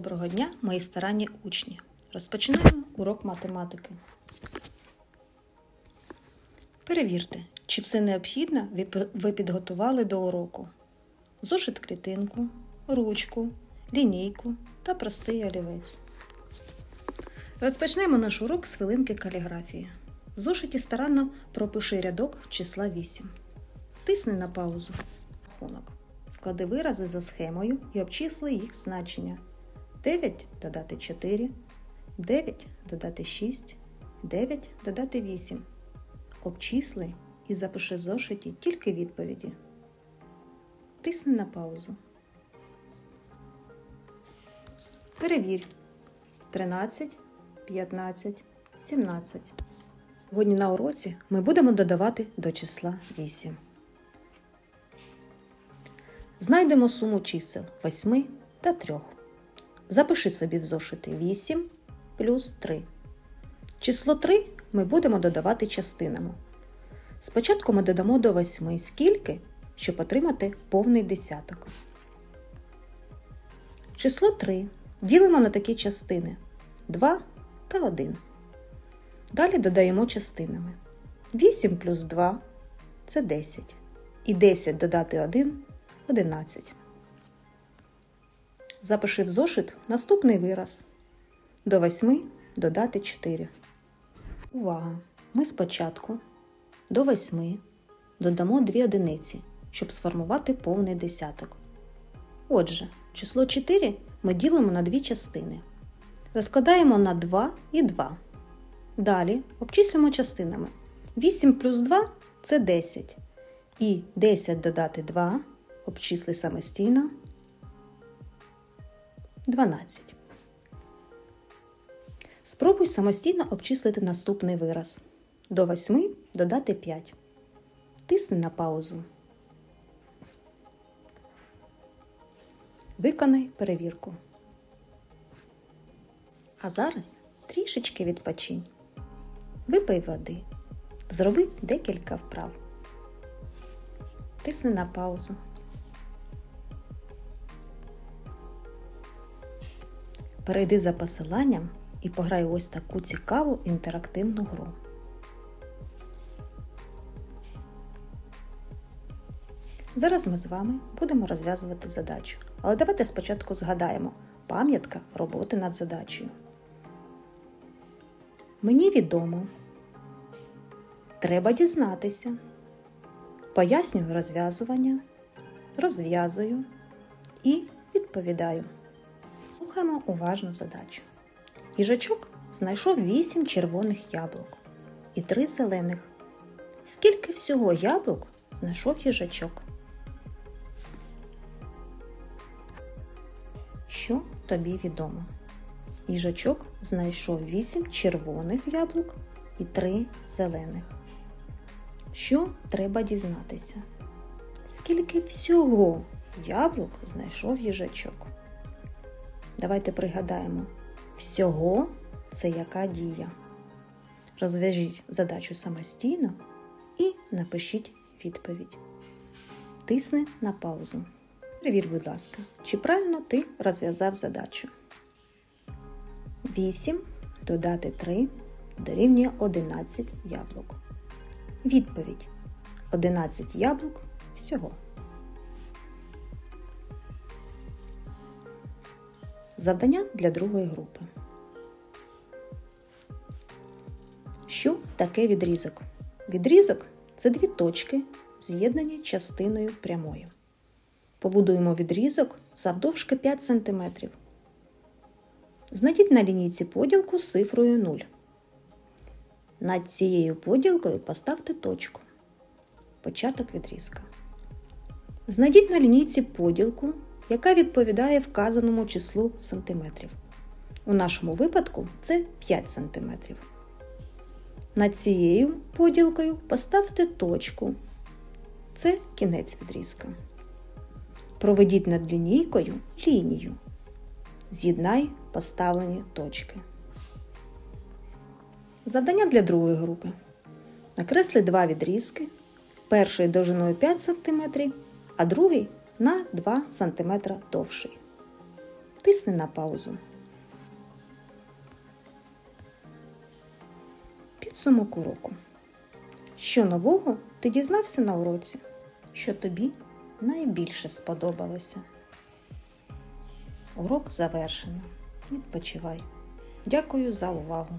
Доброго дня, мої старанні учні. Розпочинаємо урок математики. Перевірте, чи все необхідне ви підготували до уроку. Зошит клітинку, ручку, лінійку та простий олівець. Розпочнемо наш урок з хвилинки каліграфії. В зошиті старанно пропиши рядок числа 8. Тисни на паузу. Склади вирази за схемою і обчисли їх значення. 9 додати 4, 9 додати 6, 9 додати 8. Обчисли і запиши в зошиті тільки відповіді. Тисни на паузу. Перевір. 13, 15, 17. Сьогодні на уроці ми будемо додавати до числа 8. Знайдемо суму чисел 8 та 3. Запиши собі в зошити 8 плюс 3. Число 3 ми будемо додавати частинами. Спочатку ми додамо до 8 скільки, щоб отримати повний десяток. Число 3 ділимо на такі частини 2 та 1. Далі додаємо частинами. 8 плюс 2 це 10. І 10 додати 1 11. Запиши в зошит наступний вираз. До 8 додати 4. Увага! Ми спочатку до 8 додамо 2 одиниці, щоб сформувати повний десяток. Отже, число 4 ми ділимо на дві частини. Розкладаємо на 2 і 2. Далі обчислюємо частинами. 8 плюс 2 це 10. І 10 додати 2 обчисли самостійно 12. Спробуй самостійно обчислити наступний вираз. До 8 додати 5. Тисни на паузу. Виконай перевірку. А зараз трішечки відпочинь. Випий води. Зроби декілька вправ. Тисни на паузу. Перейди за посиланням і пограй ось таку цікаву інтерактивну гру. Зараз ми з вами будемо розв'язувати задачу. Але давайте спочатку згадаємо пам'ятка роботи над задачею. Мені відомо. Треба дізнатися. Пояснюю розв'язування, розв'язую і відповідаю. Слухаємо уважно задачу. Їжачок знайшов 8 червоних яблук і 3 зелених. Скільки всього яблук знайшов їжачок? Що тобі відомо? Їжачок знайшов 8 червоних яблук і 3 зелених. Що треба дізнатися? Скільки всього яблук знайшов їжачок? Давайте пригадаємо, всього це яка дія. Розв'яжіть задачу самостійно і напишіть відповідь. Тисни на паузу. Перевір, будь ласка, чи правильно ти розв'язав задачу. 8 додати 3 дорівнює 11 яблук. Відповідь 11 яблук всього. Завдання для другої групи. Що таке відрізок? Відрізок це дві точки, з'єднані частиною прямою. Побудуємо відрізок завдовжки 5 см. Знайдіть на лінійці поділку з цифрою 0. Над цією поділкою поставте точку. Початок відрізка. Знайдіть на лінійці поділку, яка відповідає вказаному числу сантиметрів. У нашому випадку це 5 см. Над цією поділкою поставте точку. Це кінець відрізка. Проведіть над лінійкою лінію. З'єднай поставлені точки. Завдання для другої групи. Накресли два відрізки. Перший довжиною 5 см, а другий на 2 см довший. Тисни на паузу. Підсумок уроку. Що нового ти дізнався на уроці? Що тобі найбільше сподобалося? Урок завершено. Відпочивай. Дякую за увагу.